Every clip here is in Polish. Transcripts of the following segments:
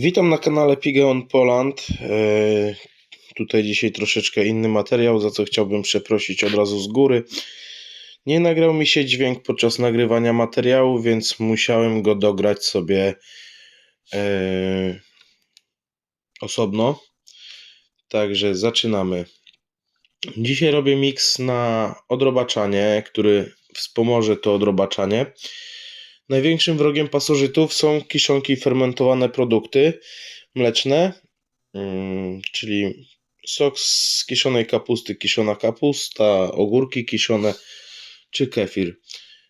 Witam na kanale Pigeon Poland. E, Tutaj dzisiaj troszeczkę inny materiał, za co chciałbym przeprosić od razu z góry. Nie nagrał mi się dźwięk podczas nagrywania materiału, więc musiałem go dograć sobie e, osobno. Także zaczynamy. Dzisiaj robię miks na odrobaczanie, który wspomoże to odrobaczanie. Największym wrogiem pasożytów są kiszonki i fermentowane produkty mleczne, mm, czyli sok z kiszonej kapusty, kiszona kapusta, ogórki kiszone czy kefir.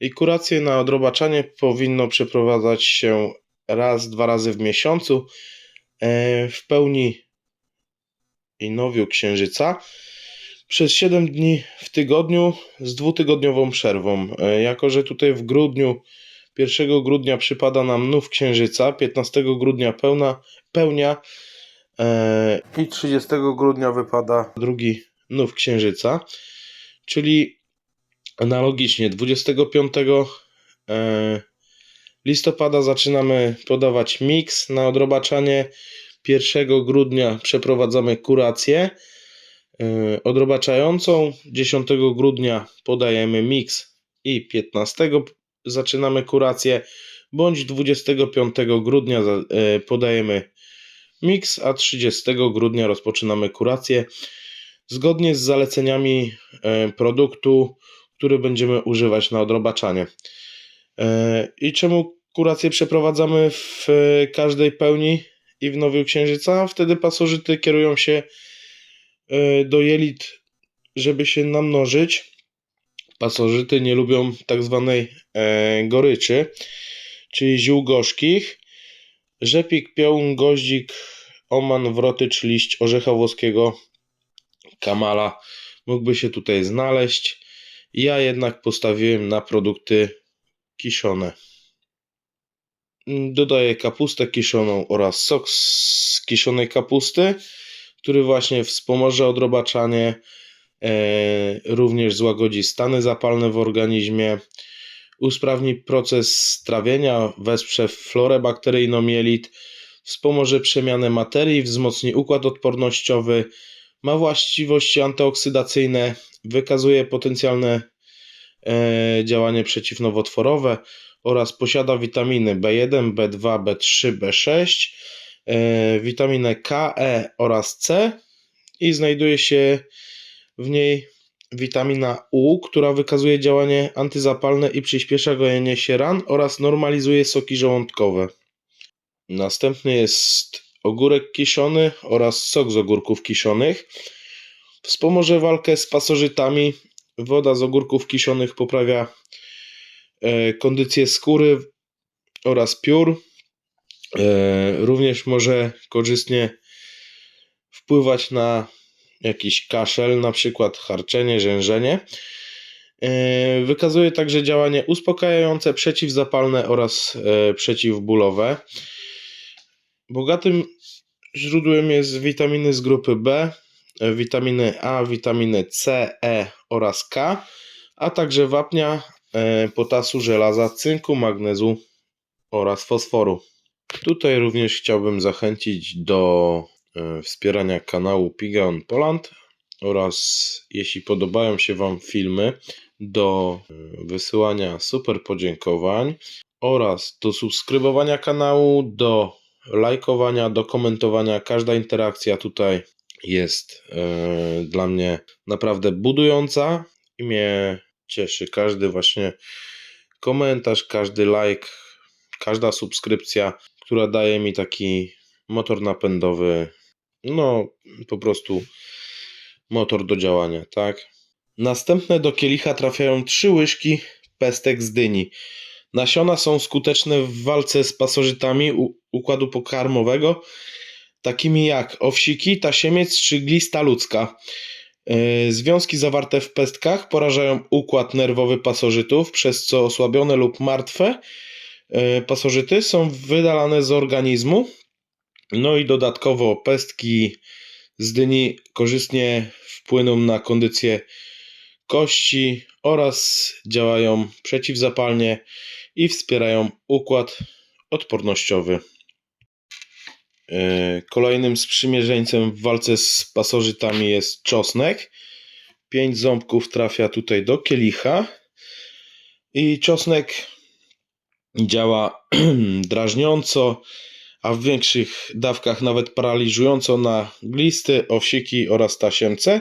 I kurację na odrobaczanie powinno przeprowadzać się raz, dwa razy w miesiącu e, w pełni i nowiu księżyca przez 7 dni w tygodniu z dwutygodniową przerwą. E, Jako, że tutaj w grudniu 1 grudnia przypada nam nów księżyca, 15 grudnia pełna, pełnia e, i 30 grudnia wypada drugi nów księżyca, czyli analogicznie 25 e, listopada zaczynamy podawać miks na odrobaczanie, 1 grudnia przeprowadzamy kurację e, odrobaczającą, 10 grudnia podajemy miks i 15 zaczynamy kurację, bądź 25 grudnia e, podajemy miks, a 30 grudnia rozpoczynamy kurację zgodnie z zaleceniami e, produktu, który będziemy używać na odrobaczanie. E, I czemu kurację przeprowadzamy w każdej pełni i w nowiu księżyca? Wtedy pasożyty kierują się do jelit, żeby się namnożyć. Pasożyty nie lubią tak zwanej e, goryczy, czyli ziół gorzkich. Rzepik, piołun, goździk, oman, wrotycz, liść orzecha włoskiego, kamala mógłby się tutaj znaleźć. Ja jednak postawiłem na produkty kiszone. Dodaję kapustę kiszoną oraz sok z kiszonej kapusty, który właśnie wspomoże odrobaczanie, również złagodzi stany zapalne w organizmie, usprawni proces trawienia, wesprze florę bakteryjną jelit, wspomoże przemianę materii, wzmocni układ odpornościowy, ma właściwości antyoksydacyjne, wykazuje potencjalne e, działanie przeciwnowotworowe oraz posiada witaminy B1, B2, B3, B6, e, witaminę K, E oraz C i znajduje się w niej witamina U, która wykazuje działanie antyzapalne i przyspiesza gojenie się ran oraz normalizuje soki żołądkowe. Następny jest ogórek kiszony oraz sok z ogórków kiszonych. Wspomoże walkę z pasożytami. Woda z ogórków kiszonych poprawia e, kondycję skóry oraz piór. E, również może korzystnie wpływać na jakiś kaszel, na przykład harczenie, rzężenie. E, Wykazuje także działanie uspokajające, przeciwzapalne oraz e, przeciwbólowe. Bogatym źródłem jest witaminy z grupy B, e, witaminy A, witaminy C, E oraz K, a także wapnia, potasu, żelaza, cynku, magnezu oraz fosforu. Tutaj również chciałbym zachęcić do wspierania kanału Pigeon Poland oraz jeśli podobają się Wam filmy, do e, wysyłania super podziękowań oraz do subskrybowania kanału, do lajkowania, do komentowania. Każda interakcja tutaj jest e, dla mnie naprawdę budująca i mnie cieszy każdy właśnie komentarz, każdy like, każda subskrypcja, która daje mi taki motor napędowy, no po prostu motor do działania, tak? Następne do kielicha trafiają trzy łyżki pestek z dyni. Nasiona są skuteczne w walce z pasożytami układu pokarmowego, takimi jak owsiki, tasiemiec czy glista ludzka. Yy, Związki zawarte w pestkach porażają układ nerwowy pasożytów, przez co osłabione lub martwe yy, pasożyty są wydalane z organizmu. No i dodatkowo pestki z dyni korzystnie wpłyną na kondycję kości oraz działają przeciwzapalnie i wspierają układ odpornościowy. E, Kolejnym sprzymierzeńcem w walce z pasożytami jest czosnek. Pięć ząbków trafia tutaj do kielicha. I czosnek działa drażniąco, a w większych dawkach nawet paraliżująco na glisty, owsiki oraz tasiemce.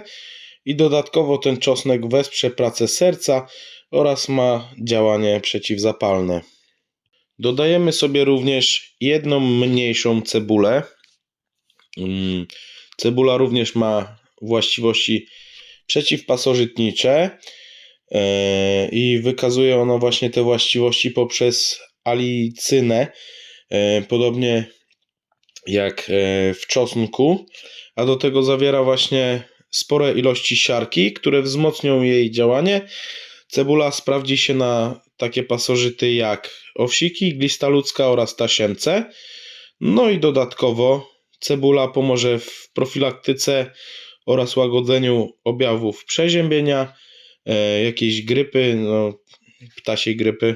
I dodatkowo ten czosnek wesprze pracę serca oraz ma działanie przeciwzapalne. Dodajemy sobie również jedną mniejszą cebulę. Mm, Cebula również ma właściwości przeciwpasożytnicze e, i wykazuje ono właśnie te właściwości poprzez alicynę, podobnie jak e, w czosnku, a do tego zawiera właśnie spore ilości siarki, które wzmocnią jej działanie. Cebula sprawdzi się na takie pasożyty jak owsiki, glista ludzka oraz tasiemce. No i dodatkowo cebula pomoże w profilaktyce oraz łagodzeniu objawów przeziębienia, e, jakiejś grypy, no, ptasiej grypy.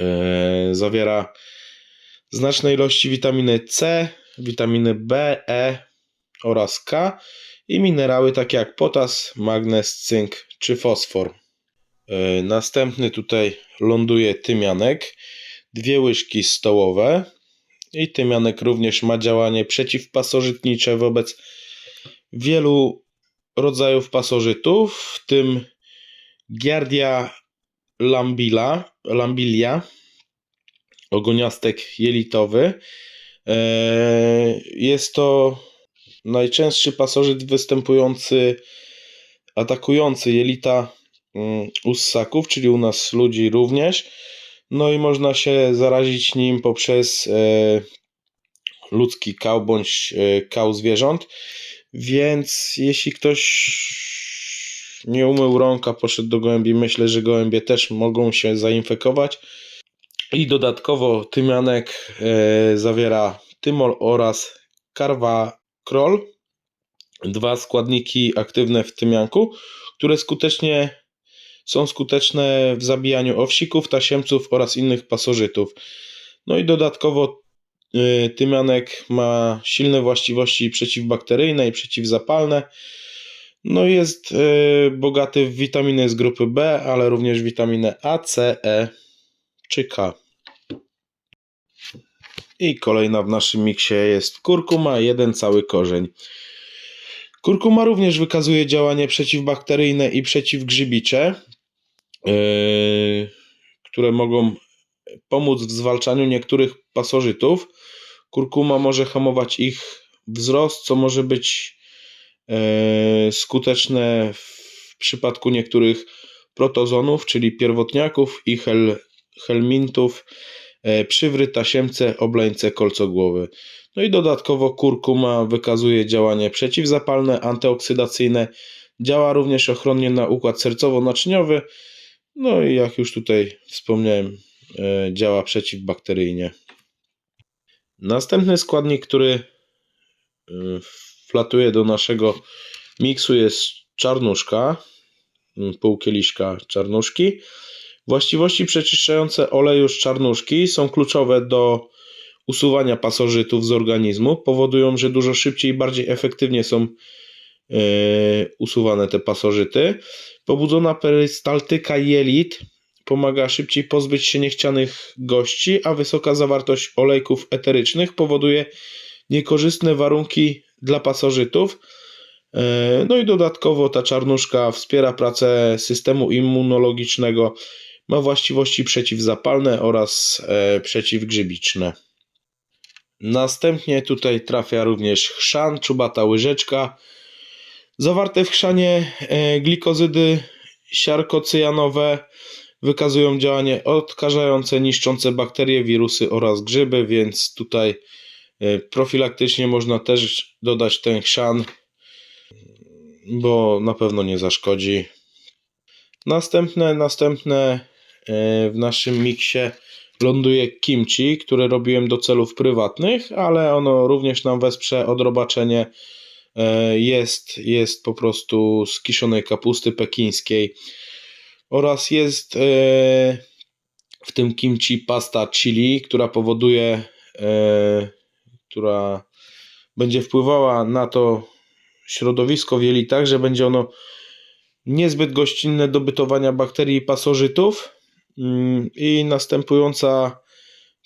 E, zawiera znaczne ilości witaminy C, witaminy B, E oraz K i minerały takie jak potas, magnez, cynk czy fosfor. E, Następny tutaj ląduje tymianek, dwie łyżki stołowe. I tymianek również ma działanie przeciwpasożytnicze wobec wielu rodzajów pasożytów, w tym Giardia lambila, lambilia, ogoniastek jelitowy. E, Jest to najczęstszy pasożyt występujący, atakujący jelita mm, u ssaków, czyli u nas ludzi również. No i można się zarazić nim poprzez e, ludzki kał bądź e, kał zwierząt. Więc jeśli ktoś nie umył rąk, a poszedł do gołębi, myślę, że gołębie też mogą się zainfekować. I dodatkowo tymianek e, zawiera tymol oraz karwakrol, dwa składniki aktywne w tymianku, które skutecznie są skuteczne w zabijaniu owsików, tasiemców oraz innych pasożytów. No i dodatkowo y, tymianek ma silne właściwości przeciwbakteryjne i przeciwzapalne. No jest y, bogaty w witaminy z grupy B, ale również witaminę A, C, E czy K. I kolejna w naszym miksie jest kurkuma, jeden cały korzeń. Kurkuma również wykazuje działanie przeciwbakteryjne i przeciwgrzybicze, yy, które mogą pomóc w zwalczaniu niektórych pasożytów. Kurkuma może hamować ich wzrost, co może być yy, skuteczne w przypadku niektórych protozonów, czyli pierwotniaków i hel, helmintów, e, przywry, tasiemce, obleńce, kolcogłowy. No i dodatkowo kurkuma wykazuje działanie przeciwzapalne, antyoksydacyjne, działa również ochronnie na układ sercowo-naczyniowy, no i jak już tutaj wspomniałem, e, działa przeciwbakteryjnie. Następny składnik, który e, wlatuje do naszego miksu jest czarnuszka, pół kieliszka czarnuszki. Właściwości przeczyszczające oleju z czarnuszki są kluczowe do usuwania pasożytów z organizmu. Powodują, że dużo szybciej i bardziej efektywnie są e, usuwane te pasożyty. Pobudzona perystaltyka jelit pomaga szybciej pozbyć się niechcianych gości, a wysoka zawartość olejków eterycznych powoduje niekorzystne warunki dla pasożytów. E, No i dodatkowo ta czarnuszka wspiera pracę systemu immunologicznego, ma właściwości przeciwzapalne oraz e, przeciwgrzybiczne. Następnie tutaj trafia również chrzan, czubata łyżeczka. Zawarte w chrzanie e, glikozydy siarkocyjanowe wykazują działanie odkażające, niszczące bakterie, wirusy oraz grzyby, więc tutaj e, profilaktycznie można też dodać ten chrzan, bo na pewno nie zaszkodzi. Następne, następne w naszym miksie ląduje kimchi, które robiłem do celów prywatnych, ale ono również nam wesprze odrobaczenie. E, Jest, jest po prostu z kiszonej kapusty pekińskiej oraz jest e, w tym kimchi pasta chili, która powoduje e, która będzie wpływała na to środowisko w jelitach, że będzie ono niezbyt gościnne do bytowania bakterii i pasożytów i następująca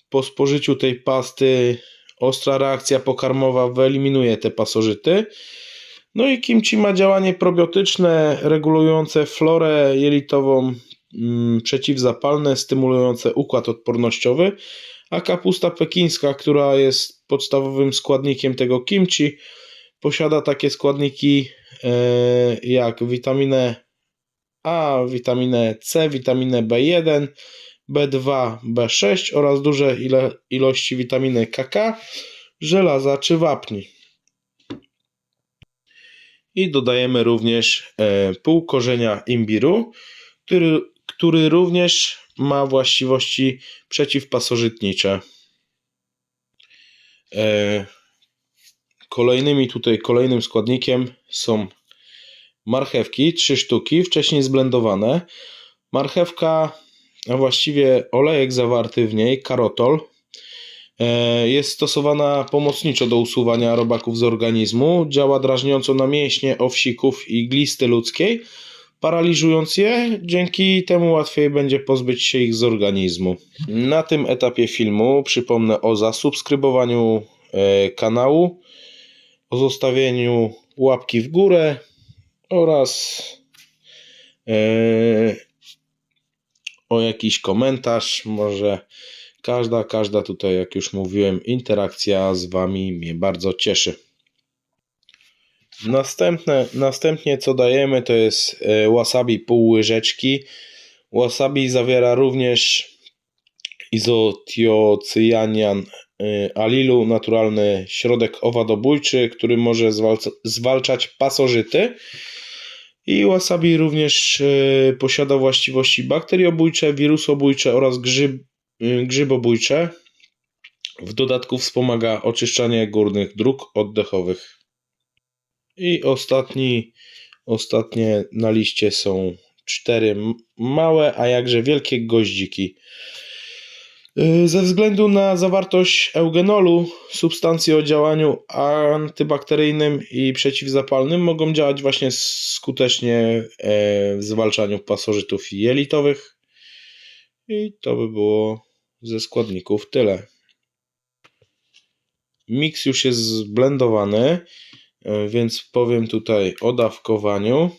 po spożyciu tej pasty ostra reakcja pokarmowa wyeliminuje te pasożyty. No i kimchi ma działanie probiotyczne, regulujące florę jelitową, mm, przeciwzapalne, stymulujące układ odpornościowy, a kapusta pekińska, która jest podstawowym składnikiem tego kimchi, posiada takie składniki e, jak witaminę A, witaminę C, witaminę B1, B2, B6 oraz duże ilości witaminy KK, żelaza czy wapni. I dodajemy również e, pół korzenia imbiru, który, który również ma właściwości przeciwpasożytnicze. E, Kolejnymi tutaj, kolejnym składnikiem są marchewki, trzy sztuki, wcześniej zblendowane. Marchewka, a właściwie olejek zawarty w niej, karotol, e, jest stosowana pomocniczo do usuwania robaków z organizmu. Działa drażniąco na mięśnie owsików i glisty ludzkiej, paraliżując je. Dzięki temu łatwiej będzie pozbyć się ich z organizmu. Na tym etapie filmu przypomnę o zasubskrybowaniu e, kanału, o zostawieniu łapki w górę oraz e, o jakiś komentarz. Może każda, każda tutaj, jak już mówiłem, interakcja z Wami mnie bardzo cieszy. Następne, następnie co dajemy to jest e, wasabi pół łyżeczki. Wasabi zawiera również izotiocyanian y, alilu, naturalny środek owadobójczy, który może zwalczać pasożyty. I wasabi również y, posiada właściwości bakteriobójcze, wirusobójcze oraz grzyb, y, grzybobójcze. W dodatku wspomaga oczyszczanie górnych dróg oddechowych. I ostatni, ostatnie na liście są cztery małe, a jakże wielkie goździki. Yy, Ze względu na zawartość eugenolu, substancje o działaniu antybakteryjnym i przeciwzapalnym mogą działać właśnie skutecznie e, w zwalczaniu pasożytów jelitowych. I to by było ze składników tyle. Miks już jest zblendowany, e, więc powiem tutaj o dawkowaniu.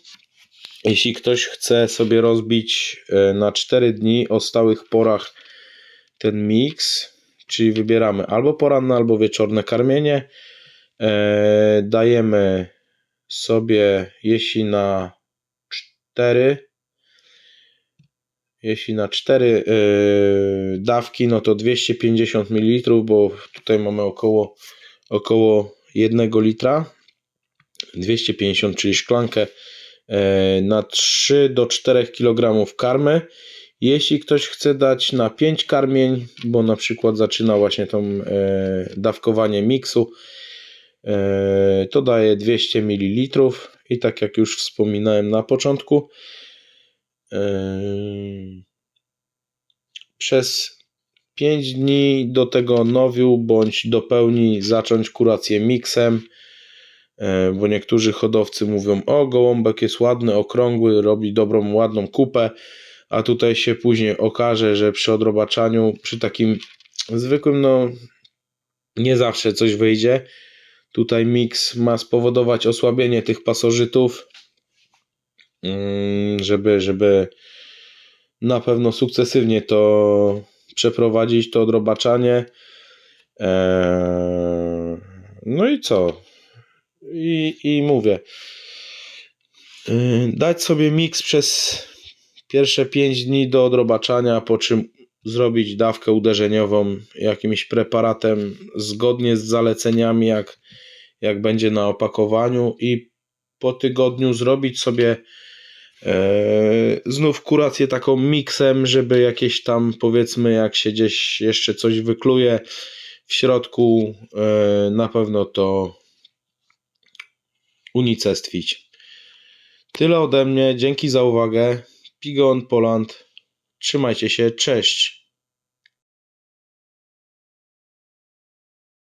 Jeśli ktoś chce sobie rozbić e, na 4 dni o stałych porach ten miks, czyli wybieramy albo poranne, albo wieczorne karmienie. E, dajemy sobie, jeśli na 4, jeśli na 4 e, dawki, no to 250 ml, bo tutaj mamy około, około 1 litra. 250, czyli szklankę e, na 3 do 4 kg karmy. Jeśli ktoś chce dać na 5 karmień, bo na przykład zaczyna właśnie tą e, dawkowanie miksu, e, to daje 200 ml i tak jak już wspominałem na początku, e, przez 5 dni do tego nowiu bądź do pełni zacząć kurację miksem, bo niektórzy hodowcy mówią, o gołąbek jest ładny, okrągły, robi dobrą, ładną kupę, a tutaj się później okaże, że przy odrobaczaniu, przy takim zwykłym, no nie zawsze coś wyjdzie. Tutaj miks ma spowodować osłabienie tych pasożytów, mm, żeby, żeby na pewno sukcesywnie to przeprowadzić, to odrobaczanie. Eee, No i co? I, i mówię, yy, dać sobie miks przez pierwsze 5 dni do odrobaczania, po czym zrobić dawkę uderzeniową jakimś preparatem zgodnie z zaleceniami, jak, jak będzie na opakowaniu, i po tygodniu zrobić sobie e, znów kurację taką miksem, żeby jakieś tam powiedzmy, jak się gdzieś jeszcze coś wykluje w środku, e, na pewno to unicestwić. Tyle ode mnie. Dzięki za uwagę. Pigon Poland. Trzymajcie się. Cześć.